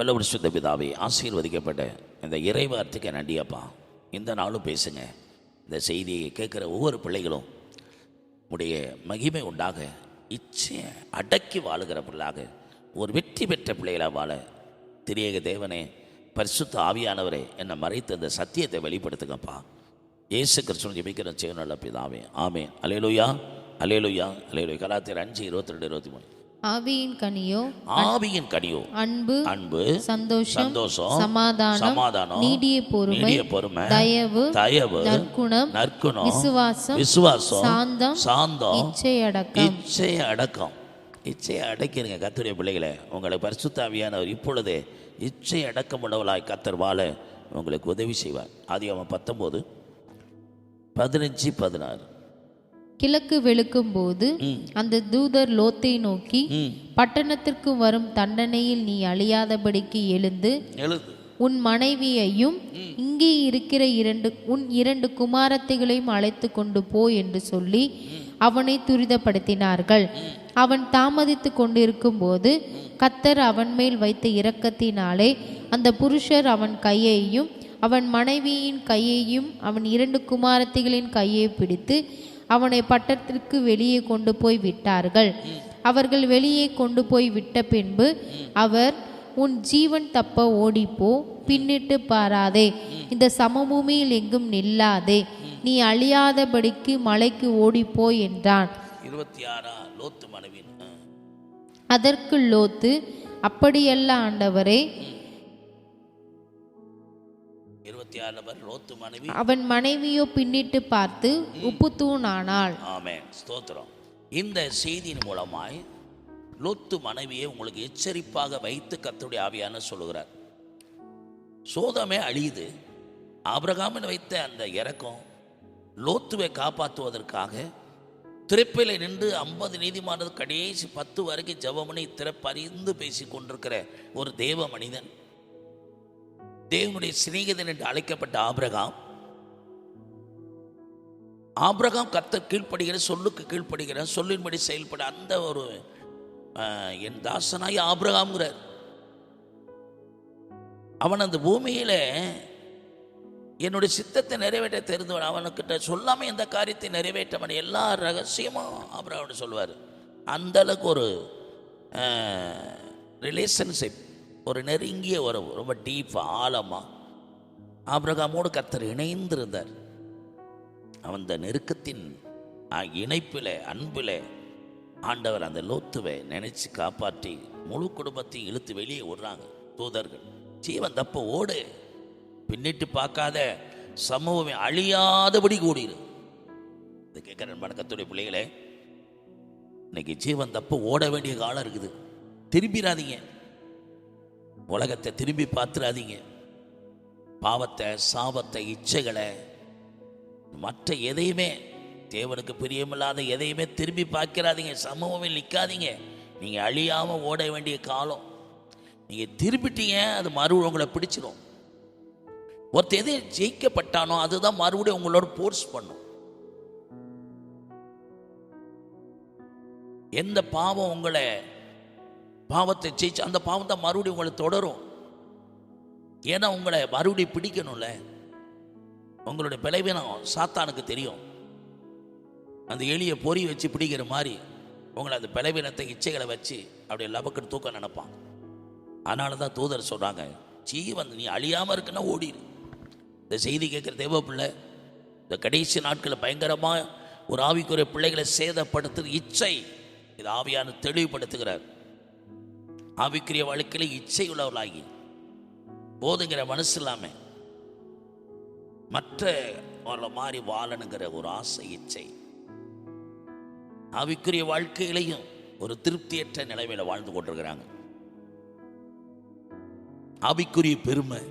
பல்லவரிசுத்த பிதாவே ஆசீர்வதிக்கப்பட்ட இந்த இறைவார்த்தைக்கு நன்றியப்பா இந்த நாளும் பேசுங்க. இந்த செய்தியை கேட்குற ஒவ்வொரு பிள்ளைகளும் உடைய மகிமை உண்டாக இச்சையை அடக்கி வாழுகிற பிள்ளாக ஒரு வெற்றி பெற்ற பிள்ளைகளாக வாழ திரியக தேவனே பரிசுத்த ஆவியானவரே என்னை மறைத்த இந்த சத்தியத்தை வெளிப்படுத்துங்கப்பா. இயேசு கிறிஸ்துவன் ஜெபிக்கிற செய்யணும் பிதாவே ஆமே அலையலுயா அலையலுயா அலையலுயா கலாத்திர அஞ்சு இருபத்தி ரெண்டு இருபத்தி மூணு. ஆவியின் கனியோ ஆவியின் கனியோ. அன்பு அன்பு சந்தோஷம் சந்தோஷம் சமாதானம் சமாதானம் நீடிய பொறுமை நீடிய பொறுமை தயவு தயவு நற்குணம் நற்குணம் விசுவாசம் விசுவாசம் சாந்தம் சாந்தம் இச்சையடக்கம். இச்சையை அடக்கம் இச்சையை அடக்கிருங்க கத்துடைய பிள்ளைகளை. உங்களை பரிசுத்தாவியானவர் இப்பொழுதே இச்சை அடக்கம் உள்ளவளாய் கத்தர் வாழ உங்களுக்கு உதவி செய்வார். ஆதி அவன் பத்தொம்போது பதினஞ்சு பதினாறு. கிழக்கு வெளுக்கும் போது. அந்த தூதர் லோத்தை நோக்கி பட்டணத்திற்கு வரும் தண்டனையில் நீ அழியாதபடிக்கு எழுந்து உன் மனைவியையும் இங்கே இருக்கிற இரண்டு உன் இரண்டு குமாரத்தைகளையும் அழைத்து கொண்டு போ என்று சொல்லி அவனை துரிதப்படுத்தினார்கள். அவன் தாமதித்து கொண்டிருக்கும் போது கத்தர் அவன் மேல் வைத்த இரக்கத்தினாலே அந்த புருஷர் அவன் கையையும் அவன் மனைவியின் கையையும் அவன் இரண்டு குமாரத்திகளின் கையை பிடித்து அவனை பட்டத்திற்கு வெளியே கொண்டு போய் விட்டார்கள். அவர்கள் வெளியே கொண்டு போய் விட்ட பின்பு அவர் உன் ஜீவன் தப்ப ஓடிப்போ பின்னிட்டு பாராதே. இந்த சமபூமியில் எங்கும் நில்லாதே. நீ அழியாதபடிக்கு மலைக்கு ஓடிப்போ என்றான். இருபத்தி ஆறா லோத்து. அதற்கு லோத்து அப்படியல்ல ஆண்டவரே அவன் மனைவியோ பின்னிட்டு பார்த்து உப்புத்தூணானாள் ஆமென். ஸ்தோத்திரம். இந்த செய்தியின் மூலமாய் லோத்து மனைவியை உங்களுக்கு எச்சரிப்பாக வைத்து கர்த்தருடைய ஆவியான சொல்லுகிறார். சோதமே அழியுது. ஆபிரகாமின் வைத்த அந்த இறக்கம் லோத்துவை காப்பாற்றுவதற்காக திறப்பில் நின்று ஐம்பது நீதிமானது கடைசி பத்து வரைக்கும் ஜெபமணி திறப்பறிந்து பேசி கொண்டிருக்கிற ஒரு தேவ மனிதன். தேவனுடைய சிநேகிதன் என்று அழைக்கப்பட்ட ஆபிரகாம். ஆபிரகாம் கத்த கீழ்ப்படுகிற சொல்லுக்கு கீழ்ப்படுகிற சொல்லின்படி செயல்பட அந்த ஒரு என் தாசனாய் ஆபிரகாம்ங்கிறார். அவன் அந்த பூமியில என்னுடைய சித்தத்தை நிறைவேற்ற தெரிந்தவன். அவனுக்கிட்ட சொல்லாம எந்த காரியத்தை நிறைவேற்றவன். எல்லா ரகசியமும் ஆபிரகாம் சொல்லுவார். அந்த அளவுக்கு ஒரு ரிலேஷன்ஷிப் ஒரு நெருங்கிய உறவு ரொம்ப டீப்பாக ஆழமாக ஆபிரகாமோடு கத்தர் இணைந்திருந்தார். அந்த நெருக்கத்தின் இணைப்பில் அன்பில் ஆண்டவர் அந்த லோத்துவை நினைச்சு காப்பாற்றி முழு குடும்பத்தையும் இழுத்து வெளியே விடுறாங்க தூதர்கள். ஜீவன் தப்ப ஓடு. பின்னிட்டு பார்க்காத சமூகம் அழியாதபடி கூடியிரு இது கேட்குற வணக்கத்துடைய பிள்ளைகளே இன்னைக்கு ஜீவன் தப்ப ஓட வேண்டிய காலம் இருக்குது. திரும்பிடாதீங்க உலகத்தை திரும்பி பார்த்துடாதீங்க பாவத்தை சாபத்தை இச்சைகளை மற்ற எதையுமே தேவனுக்கு பிரியமில்லாத எதையுமே திரும்பி பார்க்கிறாதீங்க சமூகமே நிற்காதீங்க நீங்கள் அழியாமல் ஓட வேண்டிய காலம். நீங்கள் திரும்பிட்டீங்க அது மறுபடியும் உங்களை பிடிச்சிடும் ஒருத்தர் எது ஜெயிக்கப்பட்டானோ அதுதான் மறுபடியும் உங்களோட போர்ஸ் பண்ணும். எந்த பாவம் உங்களை பாவத்தை ஜெயிச்சு அந்த பாவம் தான் மறுபடியும் உங்களை தொடரும். ஏன்னா உங்களை மறுபடியும் பிடிக்கணும்ல. உங்களுடைய பிளவினம் சாத்தானுக்கு தெரியும். அந்த எலியை பொறி வச்சு பிடிக்கிற மாதிரி உங்களை அந்த பிளவினத்தை இச்சைகளை வச்சு அப்படியே லபக்குன்னு தூக்க நினைப்பான் அதனால தான் தூதர் சொல்கிறாங்க ஜீவன் நீ அழியாமல் இருக்குன்னா ஓடிடு இந்த செய்தி கேட்குற தேவ பிள்ளை இந்த கடைசி நாட்களில் பயங்கரமாக ஒரு ஆவிக்குரிய பிள்ளைகளை சேதப்படுத்துகிற இச்சை இது ஆவியான தெளிவுபடுத்துகிறார். ஆவிக்குரிய வாழ்க்கையில் இச்சை உள்ளவர்களாகி போதுங்கிற மனசு இல்லாமல் மற்ற அவளை மாதிரி வாழணுங்கிற ஒரு ஆசை இச்சை. ஆவிக்குரிய வாழ்க்கையிலையும் ஒரு திருப்தியற்ற நிலைமையில வாழ்ந்து கொண்டிருக்கிறாங்க. ஆவிக்குரிய பெருமை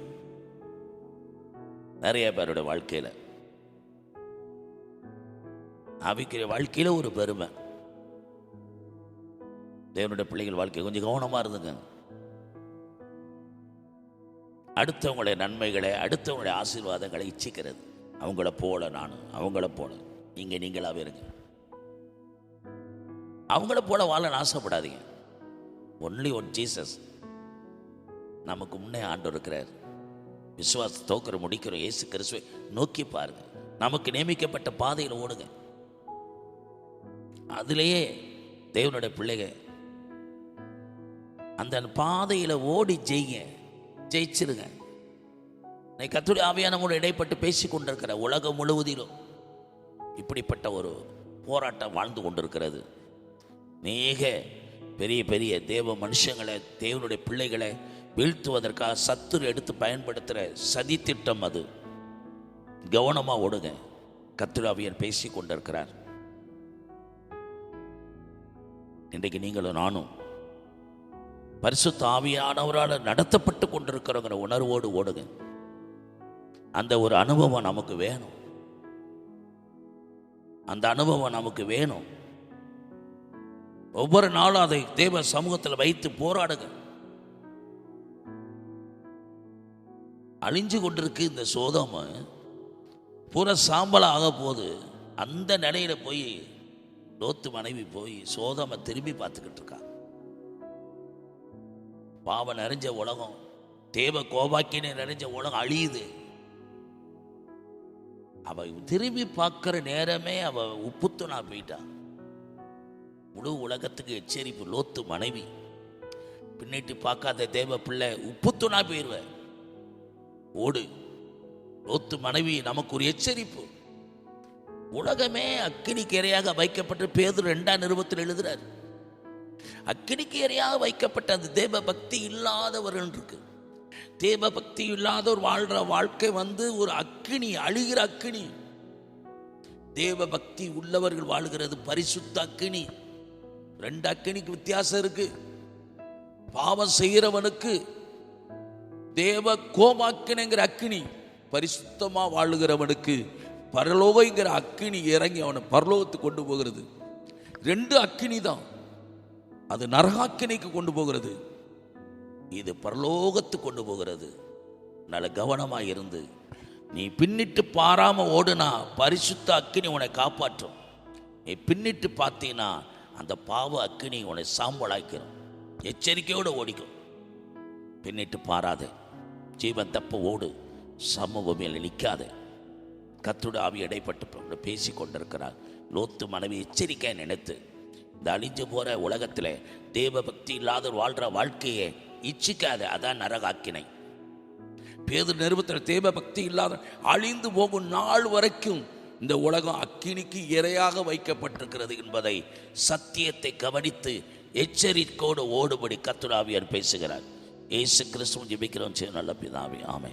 நிறைய பேரோட வாழ்க்கையில. ஆவிக்குரிய வாழ்க்கையில ஒரு பெருமை. தேவனுடைய பிள்ளைகள் வாழ்க்கை கொஞ்சம் கவனமாக இருந்துங்க. அடுத்தவங்களுடைய நன்மைகளை அடுத்தவங்களுடைய ஆசீர்வாதங்களை இச்சிக்கிறது. அவங்கள போல நான் அவங்கள போல. நீங்கள் நீங்களாகவே இருங்க. அவங்கள போல வாழ ஆசைப்படாதீங்க. ஒன்லி ஒன் ஜீசஸ் நமக்கு முன்னே ஆண்டு இருக்கிறார். விசுவாச தோக்கிற முடிக்கிற இயேசு கிறிஸ்துவை நோக்கி பாருங்க. நமக்கு நியமிக்கப்பட்ட பாதையில் ஓடுங்க. அதிலேயே தேவனுடைய பிள்ளைகள் அந்த பாதையில் ஓடி ஜெயிங்க. ஜெயிச்சிருங்க. நீ கத்துடைய ஆவியானவோடு இடைப்பட்டு பேசி கொண்டிருக்கிற உலகம் முழுவதிலும் இப்படிப்பட்ட ஒரு போராட்டம் வாழ்ந்து கொண்டிருக்கிறது. மேக பெரிய பெரிய தேவ மனுஷங்களை தேவனுடைய பிள்ளைகளை வீழ்த்துவதற்காக சத்துரு எடுத்து பயன்படுத்துகிற சதி திட்டம் அது. கவனமாக ஓடுங்க. கத்துராவியர் பேசி கொண்டிருக்கிறார். இன்றைக்கு நீங்களும் நானும் பரிசு தாவியானவரால் நடத்தப்பட்டு கொண்டிருக்கிறவங்கிற உணர்வோடு ஓடுங்க. அந்த ஒரு அனுபவம் நமக்கு வேணும். அந்த அனுபவம் நமக்கு வேணும். ஒவ்வொரு நாளும் அதை தேவ சமூகத்தில் வைத்து போராடுங்க. அழிஞ்சு கொண்டிருக்கு இந்த சோதம. பூரா சாம்பலாக ஆக போது அந்த நிலையில போய் லோத்து மனைவி போய் சோதமை திரும்பி பார்த்துக்கிட்டு இருக்காங்க பாவம் நிறைஞ்ச உலகம். தேவ கோபாக்கினை நிறைஞ்ச உலகம் அழியுது. அவ திரும்பி பார்க்குற நேரமே அவ உப்புத்துணா போயிட்டா. முழு உலகத்துக்கு எச்சரிப்பு லோத்து மனைவி. பின்னிட்டு பார்க்காத தேவ பிள்ளை உப்புத்துணா போயிடுவ ஓடு. லோத்து மனைவி நமக்கு ஒரு எச்சரிப்பு. உலகமே அக்கினி கரையாக வைக்கப்பட்டு பேது ரெண்டாம் நிறுவத்தில் எழுதுறார். அக்கினிக்கு எறையாக வைக்கப்பட்ட அந்த தேவ பக்தி இல்லாதவர்கள் இருக்கு தேவ பக்தி இல்லாதவர் வாழ்ற வாழ்க்கை வந்து ஒரு அக்கினி அழுகிற அக்கினி. தேவ பக்தி உள்ளவர்கள் வாழ்கிறது பரிசுத்த அக்கினி. ரெண்டு அக்கினிக்கு வித்தியாசம் இருக்கு. பாவம் செய்கிறவனுக்கு தேவ கோமாக்கினங்கிற அக்கினி பரிசுத்தமாக வாழுகிறவனுக்கு பரலோகங்கிற அக்கினி இறங்கி அவனை பரலோகத்துக்கு கொண்டு போகிறது. ரெண்டு அக்கினி தான் அது நரகாக்கினைக்கு கொண்டு போகிறது. இது பரலோகத்து கொண்டு போகிறது. நல்ல கவனமாக இருந்து நீ பின்னிட்டு பாராம ஓடுனா பரிசுத்த அக்கினி உன்னை காப்பாற்றும். நீ பின்னிட்டு பார்த்தீங்கன்னா அந்த பாவ அக்கினி உன்னை சாம்பலாக்கிறோம் எச்சரிக்கையோடு ஓடிக்கும் பின்னிட்டு பாராத. ஜீவன் தப்ப ஓடு. சமூகமில் நிற்காத கத்துட ஆவி இடைப்பட்டு பேசி கொண்டிருக்கிறார் லோத்து மனைவி எச்சரிக்கை நினைத்து இந்த அழிஞ்சு போகிற உலகத்தில் தேவ பக்தி இல்லாத வாழ்கிற வாழ்க்கையை இச்சிக்காத அதான் நரகாக்கினை. பேது நிறுவத்தில் தேவ பக்தி இல்லாத அழிந்து போகும் நாள் வரைக்கும் இந்த உலகம் அக்கினிக்கு இரையாக வைக்கப்பட்டிருக்கிறது என்பதை சத்தியத்தை கவனித்து எச்சரிக்கோடு ஓடுபடி கத்துடாவியர் பேசுகிறார். இயேசு கிறிஸ்துவன் ஜெபிக்கிறோம் நல்ல பிதாவே ஆமை